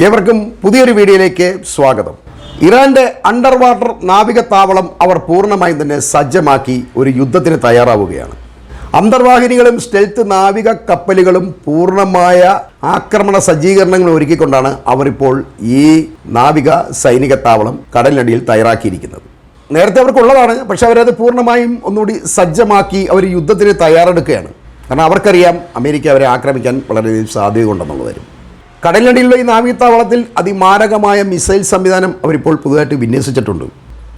ഏവർക്കും പുതിയൊരു വീഡിയോയിലേക്ക് സ്വാഗതം. ഇറാന്റെ അണ്ടർ വാട്ടർ നാവിക താവളം അവർ പൂർണമായും തന്നെ സജ്ജമാക്കി ഒരു യുദ്ധത്തിന് തയ്യാറാവുകയാണ്. അന്തർവാഹിനികളും സ്റ്റെൽത്ത് നാവിക കപ്പലുകളും പൂർണമായ ആക്രമണ സജ്ജീകരണങ്ങൾ ഒരുക്കിക്കൊണ്ടാണ് അവരിപ്പോൾ ഈ നാവിക സൈനിക താവളം കടലിനടിയിൽ തയ്യാറാക്കിയിരിക്കുന്നത്. നേരത്തെ അവർക്കുള്ളതാണ് പക്ഷെ അവരത് പൂർണമായും ഒന്നുകൂടി സജ്ജമാക്കി അവർ യുദ്ധത്തിന് തയ്യാറെടുക്കുകയാണ്. കാരണം അവർക്കറിയാം അമേരിക്ക അവരെ ആക്രമിക്കാൻ വളരെയധികം സാധ്യത സാധ്യതയുണ്ടെന്നുള്ളതായിരുന്നു കടലിനടിയിലുള്ള ഈ നാവികത്താവളത്തിൽ അതിമാരകമായ മിസൈൽ സംവിധാനം അവരിപ്പോൾ പുതുതായിട്ട് വിന്യസിച്ചിട്ടുണ്ട്.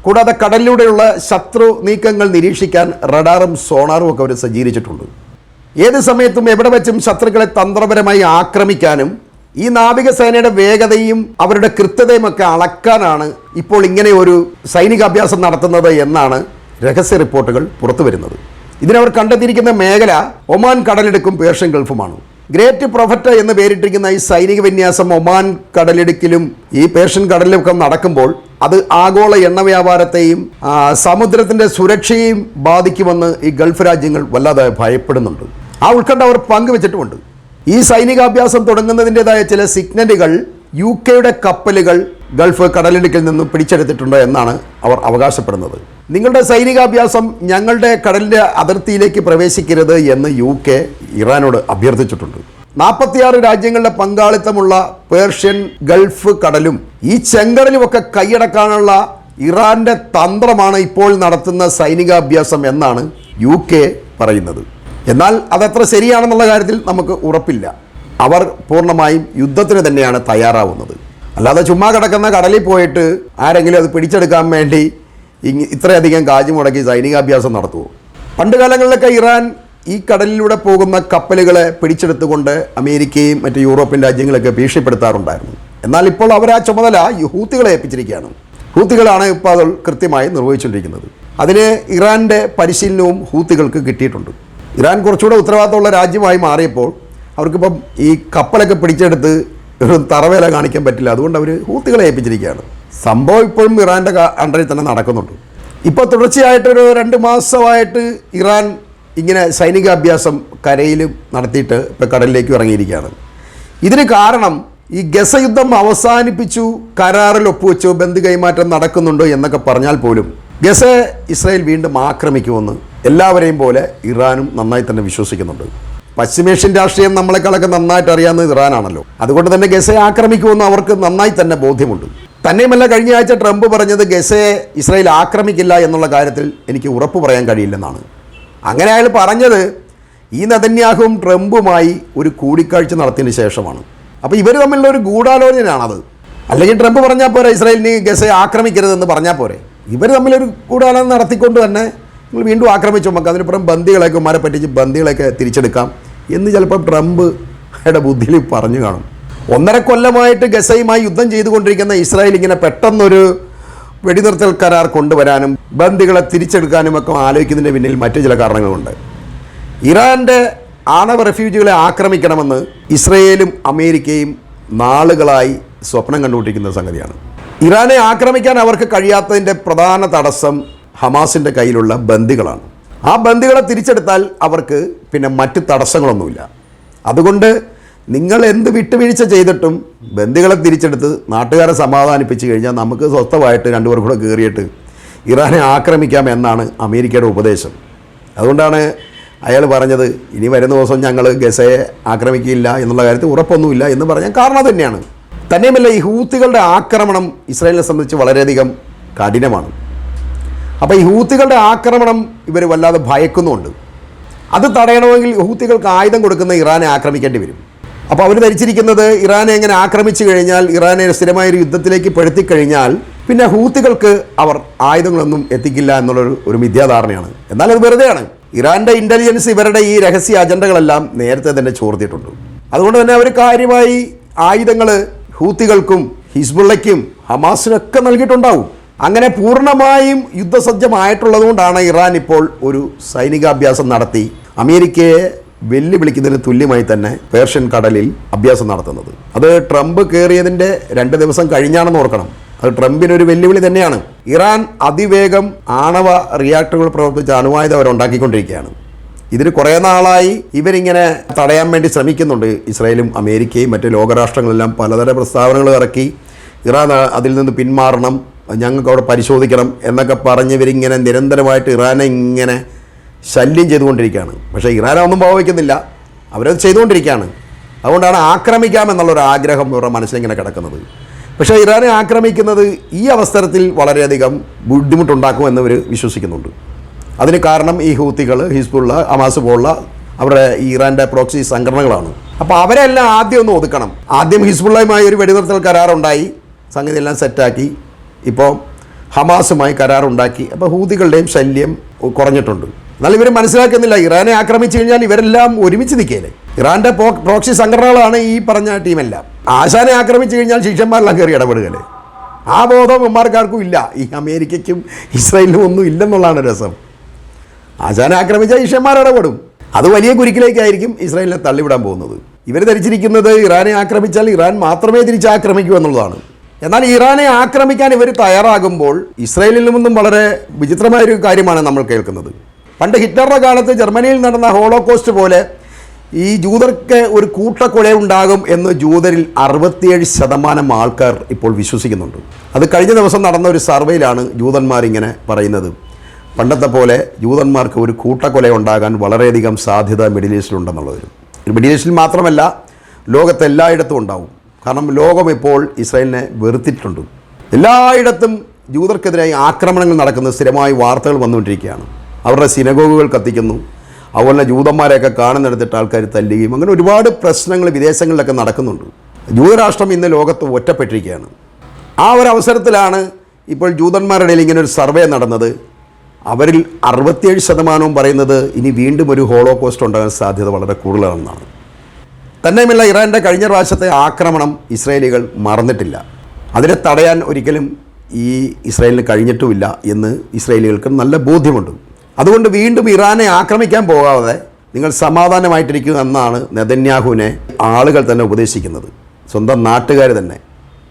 കൂടാതെ കടലിലൂടെയുള്ള ശത്രു നീക്കങ്ങൾ നിരീക്ഷിക്കാൻ റഡാറും സോണാറും ഒക്കെ അവർ സജ്ജീകരിച്ചിട്ടുണ്ട്. ഏത് സമയത്തും എവിടെ വെച്ചും ശത്രുക്കളെ തന്ത്രപരമായി ആക്രമിക്കാനും ഈ നാവികസേനയുടെ വേഗതയും അവരുടെ കൃത്യതയും ഒക്കെ അളക്കാനാണ് ഇപ്പോൾ ഇങ്ങനെ ഒരു സൈനികാഭ്യാസം നടത്തുന്നത് എന്നാണ് രഹസ്യ റിപ്പോർട്ടുകൾ പുറത്തു വരുന്നത് ഇതിനവർ കണ്ടെത്തിയിരിക്കുന്ന മേഖല ഒമാൻ കടലെടുക്കും പേർഷ്യൻ ഗൾഫുമാണ്. ഗ്രേറ്റ് പ്രൊഫറ്റ എന്ന് പേരിട്ടിരിക്കുന്ന ഈ സൈനിക വിന്യാസം ഒമാൻ കടലിടുക്കിലും ഈ പേർഷ്യൻ കടലിലൊക്കെ നടക്കുമ്പോൾ അത് ആഗോള എണ്ണ വ്യാപാരത്തെയും സമുദ്രത്തിന്റെ സുരക്ഷയെയും ബാധിക്കുമെന്ന് ഈ ഗൾഫ് രാജ്യങ്ങൾ വല്ലാതെ ഭയപ്പെടുന്നുണ്ട്. ആ ഉത്കണ്ഠ അവർ പങ്കുവച്ചിട്ടുമുണ്ട്. ഈ സൈനികാഭ്യാസം തുടങ്ങുന്നതിന്റെതായ ചില സിഗ്നലുകൾ യു കെയുടെ കപ്പലുകൾ ഗൾഫ് കടലിടുക്കിൽ നിന്നും പിടിച്ചെടുത്തിട്ടുണ്ട് എന്നാണ് അവർ അവകാശപ്പെടുന്നത്. നിങ്ങളുടെ സൈനികാഭ്യാസം ഞങ്ങളുടെ കടലിന്റെ അതിർത്തിയിലേക്ക് പ്രവേശിക്കരുത് എന്ന് യു കെ ഇറാനോട് അഭ്യർത്ഥിച്ചിട്ടുണ്ട്. നാൽപ്പത്തിയാറ് രാജ്യങ്ങളുടെ പങ്കാളിത്തമുള്ള പേർഷ്യൻ ഗൾഫ് കടലും ഈ ചെങ്കടലുമൊക്കെ കൈയടക്കാനുള്ള ഇറാന്റെ തന്ത്രമാണ് ഇപ്പോൾ നടത്തുന്ന സൈനികാഭ്യാസം എന്നാണ് യു കെ പറയുന്നത്. എന്നാൽ അതത്ര ശരിയാണെന്നുള്ള കാര്യത്തിൽ നമുക്ക് ഉറപ്പില്ല. അവർ പൂർണമായും യുദ്ധത്തിന് തന്നെയാണ് തയ്യാറാവുന്നത്. അല്ലാതെ ചുമ്മാ കിടക്കുന്ന കടലിൽ പോയിട്ട് ആരെങ്കിലും അത് പിടിച്ചെടുക്കാൻ വേണ്ടി ഇത്രയധികം കാജ് മുടക്കി സൈനികാഭ്യാസം നടത്തുമോ പണ്ട് കാലങ്ങളിലൊക്കെ ഇറാൻ ഈ കടലിലൂടെ പോകുന്ന കപ്പലുകളെ പിടിച്ചെടുത്തുകൊണ്ട് അമേരിക്കയും മറ്റ് യൂറോപ്യൻ രാജ്യങ്ങളൊക്കെ ഭീഷണിപ്പെടുത്താറുണ്ടായിരുന്നു. എന്നാൽ ഇപ്പോൾ അവർ ആ ചുമതല ഹൂത്തികളെ ഏൽപ്പിച്ചിരിക്കുകയാണ്. ഹൂത്തികളാണ് ഇപ്പോൾ അത് കൃത്യമായി നിർവഹിച്ചുകൊണ്ടിരിക്കുന്നത്. അതിന് ഇറാന്റെ പരിശീലനവും ഹൂത്തികൾക്ക് കിട്ടിയിട്ടുണ്ട്. ഇറാൻ കുറച്ചുകൂടെ ഉത്തരവാദിത്തമുള്ള രാജ്യമായി മാറിയപ്പോൾ അവർക്കിപ്പം ഈ കപ്പലൊക്കെ പിടിച്ചെടുത്ത് ഒരു തറവേല കാണിക്കാൻ പറ്റില്ല. അതുകൊണ്ട് അവർ ഹൂത്തികളെ ഏൽപ്പിച്ചിരിക്കുകയാണ്. സംഭവം ഇപ്പോഴും ഇറാന്റെ അണ്ടറിൽ തന്നെ നടക്കുന്നുണ്ട്. ഇപ്പോൾ തുടർച്ചയായിട്ടൊരു രണ്ട് മാസമായിട്ട് ഇറാൻ ഇങ്ങനെ സൈനികാഭ്യാസം കരയിലും നടത്തിയിട്ട് ഇപ്പോൾ കടലിലേക്ക് ഇറങ്ങിയിരിക്കുകയാണ്. ഇതിന് കാരണം ഈ ഗസ യുദ്ധം അവസാനിപ്പിച്ചു കരാറിൽ ഒപ്പുവെച്ചു ബന്ധു കൈമാറ്റം നടക്കുന്നുണ്ടോ എന്നൊക്കെ പറഞ്ഞാൽ പോലും ഗസ ഇസ്രായേൽ വീണ്ടും ആക്രമിക്കുമെന്ന് എല്ലാവരെയും പോലെ ഇറാനും നന്നായി തന്നെ വിശ്വസിക്കുന്നുണ്ട്. പശ്ചിമേഷ്യൻ രാഷ്ട്രീയം നമ്മളെക്കാളൊക്കെ നന്നായിട്ട് അറിയാവുന്നത് ഇറാനാണല്ലോ. അതുകൊണ്ട് തന്നെ ഗസയെ ആക്രമിക്കുമെന്ന് അവർക്ക് നന്നായി തന്നെ ബോധ്യമുണ്ട്. തന്നെയുമല്ല കഴിഞ്ഞ ആഴ്ച ട്രംപ് പറഞ്ഞത് ഗസയെ ഇസ്രായേൽ ആക്രമിക്കില്ല എന്നുള്ള കാര്യത്തിൽ എനിക്ക് ഉറപ്പ് പറയാൻ കഴിയില്ലെന്നാണ്. അങ്ങനെ അയാൾ പറഞ്ഞത് ഈ നദന്യാഹും ട്രംപുമായി ഒരു കൂടിക്കാഴ്ച നടത്തിയതിന് ശേഷമാണ്. അപ്പോൾ ഇവർ തമ്മിലുള്ള ഒരു ഗൂഢാലോചനയാണത്. അല്ലെങ്കിൽ ട്രംപ് പറഞ്ഞാൽ പോരെ ഇസ്രായേലിന് ഗസയെ ആക്രമിക്കരുതെന്ന് പറഞ്ഞാൽ പോരെ. ഇവർ തമ്മിലൊരു ഗൂഢാലോചന നടത്തിക്കൊണ്ട് തന്നെ വീണ്ടും ആക്രമിച്ചു. നമുക്ക് അതിനപ്പുറം ബന്ദികളെയൊക്കെ ഉമ്മാരെ പറ്റിച്ച് ബന്ദികളെയൊക്കെ തിരിച്ചെടുക്കാം. എന്ന് ചിലപ്പോൾ ട്രംപ് അയാളുടെ ബുദ്ധിയിൽ പറഞ്ഞു കാണും. ഒന്നര കൊല്ലമായിട്ട് ഗസയുമായി യുദ്ധം ചെയ്തുകൊണ്ടിരിക്കുന്ന ഇസ്രായേൽ ഇങ്ങനെ പെട്ടെന്നൊരു വെടിനിർത്തൽ കരാർ കൊണ്ടുവരാനും ബന്ദികളെ തിരിച്ചെടുക്കാനും ഒക്കെ ആലോചിക്കുന്നതിന്റെ പിന്നിൽ മറ്റു ചില കാരണങ്ങളുണ്ട്. ഇറാന്റെ ആണവ റെഫ്യൂജികളെ ആക്രമിക്കണമെന്ന് ഇസ്രയേലും അമേരിക്കയും നാളുകളായി സ്വപ്നം കണ്ടുകൊണ്ടിരിക്കുന്ന സംഗതിയാണ്. ഇറാനെ ആക്രമിക്കാൻ അവർക്ക് കഴിയാത്തതിന്റെ പ്രധാന തടസ്സം ഹമാസിന്റെ കയ്യിലുള്ള ബന്ദികളാണ്. ആ ബന്ദികളെ തിരിച്ചെടുത്താൽ അവർക്ക് പിന്നെ മറ്റ് തടസ്സങ്ങളൊന്നുമില്ല. അതുകൊണ്ട് നിങ്ങൾ എന്ത് വിട്ടുവീഴ്ച ചെയ്തിട്ടും ബന്ദികളെ തിരിച്ചെടുത്ത് നാട്ടുകാരെ സമാധാനിപ്പിച്ച് കഴിഞ്ഞാൽ നമുക്ക് സ്വസ്ഥമായിട്ട് രണ്ടുപേർ കൂടെ കയറിയിട്ട് ഇറാനെ ആക്രമിക്കാം എന്നാണ് അമേരിക്കയുടെ ഉപദേശം. അതുകൊണ്ടാണ് അയാൾ പറഞ്ഞത് ഇനി വരുന്ന ദിവസം ഞങ്ങൾ ഗസയെ ആക്രമിക്കില്ല എന്നുള്ള കാര്യത്തിൽ ഉറപ്പൊന്നുമില്ല എന്ന് പറഞ്ഞാൽ കാരണം തന്നെയാണ്. തന്നെയുമല്ല ഈ ഹൂത്തുകളുടെ ആക്രമണം ഇസ്രായേലിനെ സംബന്ധിച്ച് വളരെയധികം കഠിനമാണ്. അപ്പോൾ ഈ ഹൂത്തികളുടെ ആക്രമണം ഇവർ വല്ലാതെ ഭയക്കുന്നുമുണ്ട്. അത് തടയണമെങ്കിൽ ഹൂത്തികൾക്ക് ആയുധം കൊടുക്കുന്ന ഇറാനെ ആക്രമിക്കേണ്ടി വരും. അപ്പോൾ അവർ ധരിച്ചിരിക്കുന്നത് ഇറാനെ എങ്ങനെ ആക്രമിച്ചു കഴിഞ്ഞാൽ ഇറാനെ സ്ഥിരമായ ഒരു യുദ്ധത്തിലേക്ക് പെടുത്തി കഴിഞ്ഞാൽ പിന്നെ ഹൂത്തികൾക്ക് അവർ ആയുധങ്ങളൊന്നും എത്തിക്കില്ല എന്നുള്ളൊരു ഒരു മിഥ്യാധാരണയാണ്. എന്നാൽ അത് വെറുതെയാണ്. ഇറാന്റെ ഇന്റലിജൻസ് ഇവരുടെ ഈ രഹസ്യ അജണ്ടകളെല്ലാം നേരത്തെ തന്നെ ചോർത്തിയിട്ടുണ്ട്. അതുകൊണ്ട് തന്നെ അവർ കാര്യമായി ആയുധങ്ങൾ ഹൂത്തികൾക്കും ഹിസ്ബുള്ളയ്ക്കും ഹമാസിനൊക്കെ നൽകിയിട്ടുണ്ടാവും. അങ്ങനെ പൂർണമായും യുദ്ധസജ്ജമായിട്ടുള്ളതുകൊണ്ടാണ് ഇറാൻ ഇപ്പോൾ ഒരു സൈനികാഭ്യാസം നടത്തി അമേരിക്കയെ വെല്ലുവിളിക്കുന്നതിന് തുല്യമായി തന്നെ പേർഷ്യൻ കടലിൽ അഭ്യാസം നടത്തുന്നത്. അത് ട്രംപ് കയറിയതിന്റെ രണ്ട് ദിവസം കഴിഞ്ഞാണെന്ന് ഓർക്കണം. അത് ട്രംപിനൊരു വെല്ലുവിളി തന്നെയാണ്. ഇറാൻ അതിവേഗം ആണവ റിയാക്ടറുകൾ പ്രവർത്തിച്ച അണുവായുധം അവരുണ്ടാക്കിക്കൊണ്ടിരിക്കുകയാണ് ഇതിന് കുറേ നാളായി ഇവരിങ്ങനെ തടയാൻ വേണ്ടി ശ്രമിക്കുന്നുണ്ട്. ഇസ്രായേലും അമേരിക്കയും മറ്റ് ലോകരാഷ്ട്രങ്ങളെല്ലാം പലതരം പ്രസ്താവനകൾ ഇറക്കി. ഇറാൻ അതിൽ നിന്ന് പിന്മാറണം. ഞങ്ങൾക്ക് അവിടെ പരിശോധിക്കണം എന്നൊക്കെ പറഞ്ഞ് ഇവരിങ്ങനെ നിരന്തരമായിട്ട് ഇറാനെ ഇങ്ങനെ ശല്യം ചെയ്തുകൊണ്ടിരിക്കുകയാണ്. പക്ഷേ ഇറാൻ ഒന്നും ഭാവിക്കുന്നില്ല അവരത് ചെയ്തുകൊണ്ടിരിക്കുകയാണ്. അതുകൊണ്ടാണ് ആക്രമിക്കാമെന്നുള്ളൊരു ആഗ്രഹം ഇവരുടെ മനസ്സിലിങ്ങനെ കിടക്കുന്നത്. പക്ഷേ ഇറാനെ ആക്രമിക്കുന്നത് ഈ അവസരത്തിൽ വളരെയധികം ബുദ്ധിമുട്ടുണ്ടാക്കും എന്നിവർ വിശ്വസിക്കുന്നുണ്ട്. അതിന് കാരണം ഈ ഹൂത്തികൾ ഹിസ്ബുള്ള അമാസ് പോലുള്ള അവരുടെ ഇറാന്റെ പ്രോക്സി സംഘടനകളാണ്. അപ്പോൾ അവരെല്ലാം ആദ്യം ഒന്ന് ഒതുക്കണം. ആദ്യം ഹിസ്ബുള്ളയുമായി ഒരു വെടിനിർത്തൽ കരാറുണ്ടായി. സംഗതി എല്ലാം സെറ്റാക്കി. ഇപ്പോൾ ഹമാസുമായി കരാറുണ്ടാക്കി. അപ്പോൾ ഹൂതികളുടെയും ശല്യം കുറഞ്ഞിട്ടുണ്ട്. എന്നാൽ ഇവർ മനസ്സിലാക്കുന്നില്ല. ഇറാനെ ആക്രമിച്ചു കഴിഞ്ഞാൽ ഇവരെല്ലാം ഒരുമിച്ച് നിൽക്കേലെ. ഇറാന്റെ പ്രോ പ്രോക്സി സംഘടനകളാണ് ഈ പറഞ്ഞ ടീമെല്ലാം. ആശാനെ ആക്രമിച്ചു കഴിഞ്ഞാൽ ശിഷ്യന്മാരെല്ലാം കയറി ഇടപെടുകയല്ലേ ആ ബോധം ഉമ്മാർക്കാർക്കും ഇല്ല. ഈ അമേരിക്കയ്ക്കും ഇസ്രായേലിനും ഒന്നും ഇല്ലെന്നുള്ളതാണ് രസം. ആശാനെ ആക്രമിച്ചാൽ ശിഷ്യന്മാർ ഇടപെടും. അത് വലിയ കുരുക്കിലേക്കായിരിക്കും ഇസ്രായേലിനെ തള്ളിവിടാൻ പോകുന്നത്. ഇവർ ധരിച്ചിരിക്കുന്നത് ഇറാനെ ആക്രമിച്ചാൽ ഇറാൻ മാത്രമേ തിരിച്ചാക്രമിക്കൂ എന്നുള്ളതാണ്. എന്നാൽ ഇറാനെ ആക്രമിക്കാൻ ഇവർ തയ്യാറാകുമ്പോൾ ഇസ്രയേലിൽ നിന്നും വളരെ വിചിത്രമായൊരു കാര്യമാണ് നമ്മൾ കേൾക്കുന്നത്. പണ്ട് ഹിറ്റ്ലറുടെ കാലത്ത് ജർമ്മനിയിൽ നടന്ന ഹോളോകോസ്റ്റ് പോലെ ഈ ജൂതർക്ക് ഒരു കൂട്ടക്കൊല ഉണ്ടാകും എന്ന് ജൂതരിൽ അറുപത്തിയേഴ് ശതമാനം ആൾക്കാർ ഇപ്പോൾ വിശ്വസിക്കുന്നുണ്ട്. അത് കഴിഞ്ഞ ദിവസം നടന്ന ഒരു സർവേയിലാണ് ജൂതന്മാർ ഇങ്ങനെ പറയുന്നത്. പണ്ടത്തെ പോലെ ജൂതന്മാർക്ക് ഒരു കൂട്ടക്കൊല ഉണ്ടാകാൻ വളരെയധികം സാധ്യത മിഡിൽ ഈസ്റ്റിലുണ്ടെന്നുള്ളത് മിഡിൽ ഈസ്റ്റിൽ മാത്രമല്ല ലോകത്തെല്ലായിടത്തും ഉണ്ടാവും. കാരണം ലോകം ഇപ്പോൾ ഇസ്രായേലിനെ വെറുത്തിട്ടുണ്ട്. എല്ലായിടത്തും ജൂതർക്കെതിരായി ആക്രമണങ്ങൾ നടക്കുന്ന സ്ഥിരമായി വാർത്തകൾ വന്നുകൊണ്ടിരിക്കുകയാണ്. അവരുടെ സിനഗോഗുകൾ കത്തിക്കുന്നു. അതുപോലെ ജൂതന്മാരെയൊക്കെ കാണുന്നിടത്തിട്ട് ആൾക്കാർ തല്ലുകയും അങ്ങനെ ഒരുപാട് പ്രശ്നങ്ങൾ വിദേശങ്ങളിലൊക്കെ നടക്കുന്നുണ്ട്. ജൂതരാഷ്ട്രം ഇന്ന് ലോകത്ത് ഒറ്റപ്പെട്ടിരിക്കുകയാണ്. ആ ഒരു അവസരത്തിലാണ് ഇപ്പോൾ ജൂതന്മാരുടെ ഇടയിൽ ഇങ്ങനെ ഒരു സർവേ നടന്നത്. അവരിൽ അറുപത്തിയേഴ് ശതമാനവും പറയുന്നത് ഇനി വീണ്ടും ഒരു ഹോളോകോസ്റ്റ് ഉണ്ടാകാൻ സാധ്യത വളരെ കൂടുതലാണെന്നാണ്. തന്നെയുമല്ല ഇറാന്റെ കഴിഞ്ഞ പ്രാവശ്യത്തെ ആക്രമണം ഇസ്രയേലികൾ മറന്നിട്ടില്ല. അതിനെ തടയാൻ ഒരിക്കലും ഈ ഇസ്രയേലിന് കഴിഞ്ഞിട്ടുമില്ല എന്ന് ഇസ്രയേലികൾക്ക് നല്ല ബോധ്യമുണ്ട്. അതുകൊണ്ട് വീണ്ടും ഇറാനെ ആക്രമിക്കാൻ പോകാതെ നിങ്ങൾ സമാധാനമായിട്ടിരിക്കുക എന്നാണ് നെതന്യാഹുവിനെ ആളുകൾ തന്നെ ഉപദേശിക്കുന്നത്. സ്വന്തം നാട്ടുകാർ തന്നെ.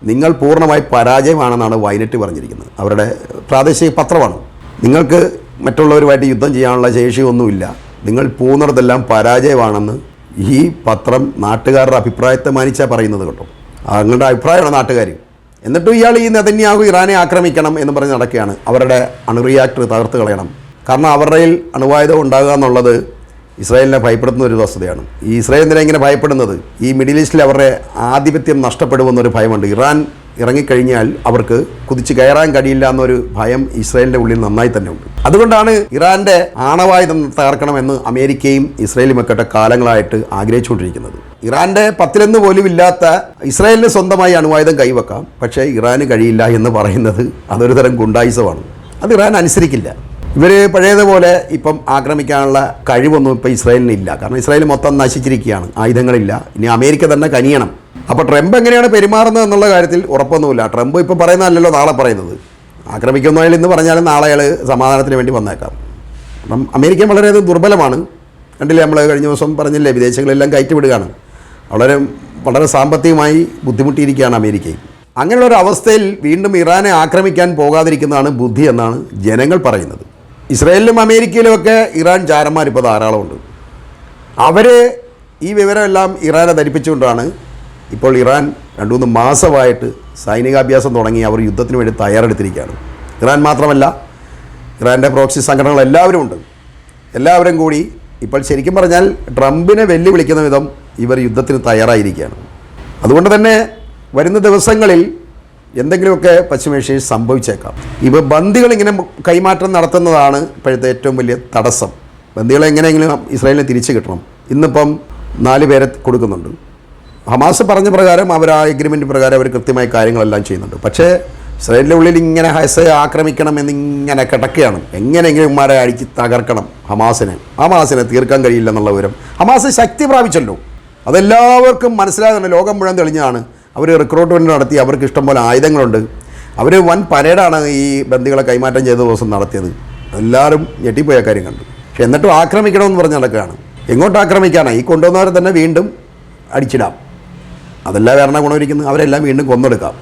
നിങ്ങൾ പൂർണമായി പരാജയമാണെന്നാണ് വൈനറ്റ് പറഞ്ഞിരിക്കുന്നത്. അവരുടെ പ്രാദേശിക പത്രമാണ്. നിങ്ങൾക്ക് മറ്റുള്ളവരുമായിട്ട് യുദ്ധം ചെയ്യാനുള്ള ശേഷിയൊന്നുമില്ല. നിങ്ങൾ പോകുന്നിടത്തെല്ലാം പരാജയമാണെന്ന് ഈ പത്രം നാട്ടുകാരുടെ അഭിപ്രായത്തെ മാനിച്ചാൽ പറയുന്നത് കേട്ടോ. അവങ്ങളുടെ അഭിപ്രായമാണ് നാട്ടുകാർ എന്നിട്ടും ഇയാൾ ഈ നെതന്യാഹു ഇറാനെ ആക്രമിക്കണം എന്ന് പറഞ്ഞ് നടക്കുകയാണ്. അവരുടെ അണുറിയാക്ടർ തകർത്ത് കളയണം. കാരണം അവരുടെയിൽ അണുവായുധം ഉണ്ടാകുക എന്നുള്ളത് ഇസ്രായേലിനെ ഭയപ്പെടുത്തുന്ന ഒരു വസ്തുതയാണ്. ഈ ഇസ്രായേൽ എന്തിനാ ഇങ്ങനെ ഭയപ്പെടുന്നത്? ഈ മിഡിൽ ഈസ്റ്റിൽ അവരുടെ ആധിപത്യം നഷ്ടപ്പെടുമെന്നൊരു ഭയമുണ്ട്. ഇറാൻ ഇറങ്ങിക്കഴിഞ്ഞാൽ അവർക്ക് കുതിച്ച് കയറാൻ കഴിയില്ല എന്നൊരു ഭയം ഇസ്രായേലിന്റെ ഉള്ളിൽ നന്നായി തന്നെ ഉണ്ട്. അതുകൊണ്ടാണ് ഇറാന്റെ ആണവായുധം തകർക്കണമെന്ന് അമേരിക്കയും ഇസ്രായേലും ഒക്കെ കാലങ്ങളായിട്ട് ആഗ്രഹിച്ചുകൊണ്ടിരിക്കുന്നത്. ഇറാന്റെ പത്തിലൊന്ന് പോലും ഇല്ലാത്ത ഇസ്രായേലിന് സ്വന്തമായി അണുവായുധം കൈവെക്കാം. പക്ഷേ ഇറാന് കഴിയില്ല എന്ന് പറയുന്നത് അതൊരു തരം ഗുണ്ടായുസമാണ്. അത് ഇറാൻ അനുസരിക്കില്ല. ഇവർ പഴയതുപോലെ ഇപ്പം ആക്രമിക്കാനുള്ള കഴിവൊന്നും ഇപ്പോൾ ഇസ്രായേലിന് ഇല്ല. കാരണം ഇസ്രായേൽ മൊത്തം നശിച്ചിരിക്കുകയാണ്. ആയുധങ്ങളില്ല. ഇനി അമേരിക്ക തന്നെ കനിയണം. അപ്പോൾ ട്രംപ് എങ്ങനെയാണ് പെരുമാറുന്നത് എന്നുള്ള കാര്യത്തിൽ ഉറപ്പൊന്നുമില്ല. ട്രംപ് ഇപ്പോൾ പറയുന്നതല്ലല്ലോ നാളെ പറയുന്നത്. ആക്രമിക്കുന്ന അയാൾ ഇന്ന് പറഞ്ഞാലും നാളെ അയാൾ സമാധാനത്തിന് വേണ്ടി വന്നേക്കാം. അപ്പം അമേരിക്ക വളരെയധികം ദുർബലമാണ്. കണ്ടില്ലേ നമ്മൾ കഴിഞ്ഞ ദിവസം പറഞ്ഞില്ലേ വിദേശങ്ങളെല്ലാം കയറ്റി വിടുകയാണ് വളരെ വളരെ സാമ്പത്തികമായി ബുദ്ധിമുട്ടിയിരിക്കുകയാണ് അമേരിക്കയും അങ്ങനെയുള്ള ഒരു അവസ്ഥയിൽ വീണ്ടും ഇറാനെ ആക്രമിക്കാൻ പോകാതിരിക്കുന്നതാണ് ബുദ്ധി എന്നാണ് ജനങ്ങൾ പറയുന്നത്. ഇസ്രായേലിലും അമേരിക്കയിലുമൊക്കെ ഇറാൻ ചാരന്മാരിപ്പോൾ ധാരാളമുണ്ട്. അവർ ഈ വിവരമെല്ലാം ഇറാനെ ധരിപ്പിച്ചുകൊണ്ടാണ് ഇപ്പോൾ ഇറാൻ രണ്ടു മൂന്ന് മാസമായിട്ട് സൈനികാഭ്യാസം തുടങ്ങി അവർ യുദ്ധത്തിന് വേണ്ടി തയ്യാറെടുത്തിരിക്കുകയാണ്. ഇറാൻ മാത്രമല്ല ഇറാന്റെ പ്രോക്സി സംഘടനകൾ എല്ലാവരും ഉണ്ട്. എല്ലാവരും കൂടി ഇപ്പോൾ ശരിക്കും പറഞ്ഞാൽ ട്രംപിനെ വെല്ലുവിളിക്കുന്ന വിധം ഇവർ യുദ്ധത്തിന് തയ്യാറായിരിക്കുകയാണ്. അതുകൊണ്ട് തന്നെ വരുന്ന ദിവസങ്ങളിൽ എന്തെങ്കിലുമൊക്കെ പശ്ചിമേഷ്യയിൽ സംഭവിച്ചേക്കാം. ഇവ ബന്ദികൾ ഇങ്ങനെ കൈമാറ്റം നടത്തുന്നതാണ് ഇപ്പോഴത്തെ ഏറ്റവും വലിയ തടസ്സം. ബന്ദികളെ എങ്ങനെയെങ്കിലും ഇസ്രായേലിനെ തിരിച്ചു കിട്ടണം. ഇന്നിപ്പം നാല് പേരെ കൊടുക്കുന്നുണ്ട്. ഹമാസ് പറഞ്ഞ പ്രകാരം അവർ ആ എഗ്രിമെന്റ് പ്രകാരം അവർ കൃത്യമായ കാര്യങ്ങളെല്ലാം ചെയ്യുന്നുണ്ട്. പക്ഷേ ഇസ്രായേലിന്റെ ഉള്ളിൽ ഇങ്ങനെ ഹസയെ ആക്രമിക്കണം എന്നിങ്ങനെ കിടക്കുകയാണ്. എങ്ങനെയെങ്കിലും ഇമാരെ അടിച്ച് തകർക്കണം ഹമാസിനെ. ഹമാസിനെ തീർക്കാൻ കഴിയില്ല എന്നുള്ള വിവരം. ഹമാസ് ശക്തി പ്രാപിച്ചല്ലോ. അതെല്ലാവർക്കും മനസ്സിലാകുന്നുണ്ട് ലോകം മുഴുവൻ തെളിഞ്ഞാണ് അവർ റിക്രൂട്ട്മെന്റ് നടത്തി അവർക്ക് ഇഷ്ടം പോലെ ആയുധങ്ങളുണ്ട്. അവർ വൻ പരേഡാണ് ഈ ബന്ധികളെ കൈമാറ്റം ചെയ്ത ദിവസം നടത്തിയത്. എല്ലാവരും ഞെട്ടിപ്പോയ കാര്യം കണ്ടു. പക്ഷെ എന്നിട്ടും ആക്രമിക്കണമെന്ന് പറഞ്ഞ് നടക്കുകയാണ്. എങ്ങോട്ട് ആക്രമിക്കാനാണ് ഈ കൊണ്ടുവന്നവരെ തന്നെ വീണ്ടും അടിച്ചിടാം. അതെല്ലാം വേറെ ഗുണമിരിക്കുന്നത് അവരെല്ലാം വീണ്ടും കൊന്നെടുക്കാം.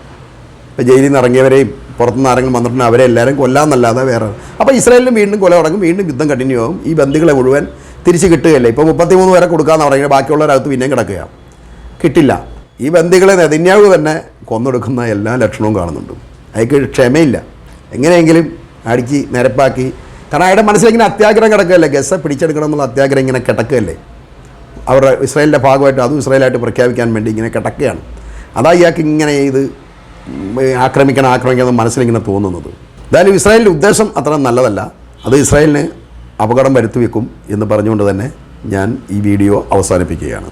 ഇപ്പോൾ ജയിലിൽ നിന്ന് ഇറങ്ങിയവരെയും പുറത്തുനിന്ന് ആരെങ്കിലും വന്നിട്ടുണ്ടെങ്കിൽ അവരെ എല്ലാവരും കൊല്ലാമെന്നല്ലാതെ വേറെ. അപ്പോൾ ഇസ്രായേലിലും വീണ്ടും കൊല തുടങ്ങും. വീണ്ടും യുദ്ധം കണ്ടിന്യൂ ആകും ഈ ബന്ധുക്കളെ മുഴുവൻ തിരിച്ച് കിട്ടുകയല്ലേ? ഇപ്പോൾ മുപ്പത്തിമൂന്ന് വരെ കൊടുക്കാമെന്ന് പറഞ്ഞാൽ ബാക്കിയുള്ളവരകത്ത് പിന്നെയും കിടക്കുകയാണ് കിട്ടില്ല. ഈ ബന്ധുക്കളെ നെതിന്യാവ് തന്നെ കൊന്നെടുക്കുന്ന എല്ലാ ലക്ഷണവും കാണുന്നുണ്ട്. അയാൾക്ക് ക്ഷമയില്ല. എങ്ങനെയെങ്കിലും അടിച്ച് നിരപ്പാക്കി. കാരണം അയാളുടെ മനസ്സിലിങ്ങനെ അത്യാഗ്രഹം കിടക്കുകയല്ലേ? ഗസ പിടിച്ചെടുക്കണം എന്നുള്ള അത്യാഗ്രഹം ഇങ്ങനെ കിടക്കുകയല്ലേ? അവരുടെ ഇസ്രായേലിന്റെ ഭാഗമായിട്ട് അതും ഇസ്രായേലായിട്ട് പ്രഖ്യാപിക്കാൻ വേണ്ടി ഇങ്ങനെ കിടക്കുകയാണ്. അതാ ഇയാൾക്ക് ഇങ്ങനെ ഇത് ആക്രമിക്കണം ആക്രമിക്കണം മനസ്സിലിങ്ങനെ തോന്നുന്നത്. എന്തായാലും ഇസ്രായേലിന്റെ ഉദ്ദേശം അത്ര നല്ലതല്ല. അത് ഇസ്രായേലിന് അപകടം വരുത്തി വെക്കും എന്ന് പറഞ്ഞുകൊണ്ട് തന്നെ ഞാൻ ഈ വീഡിയോ അവസാനിപ്പിക്കുകയാണ്.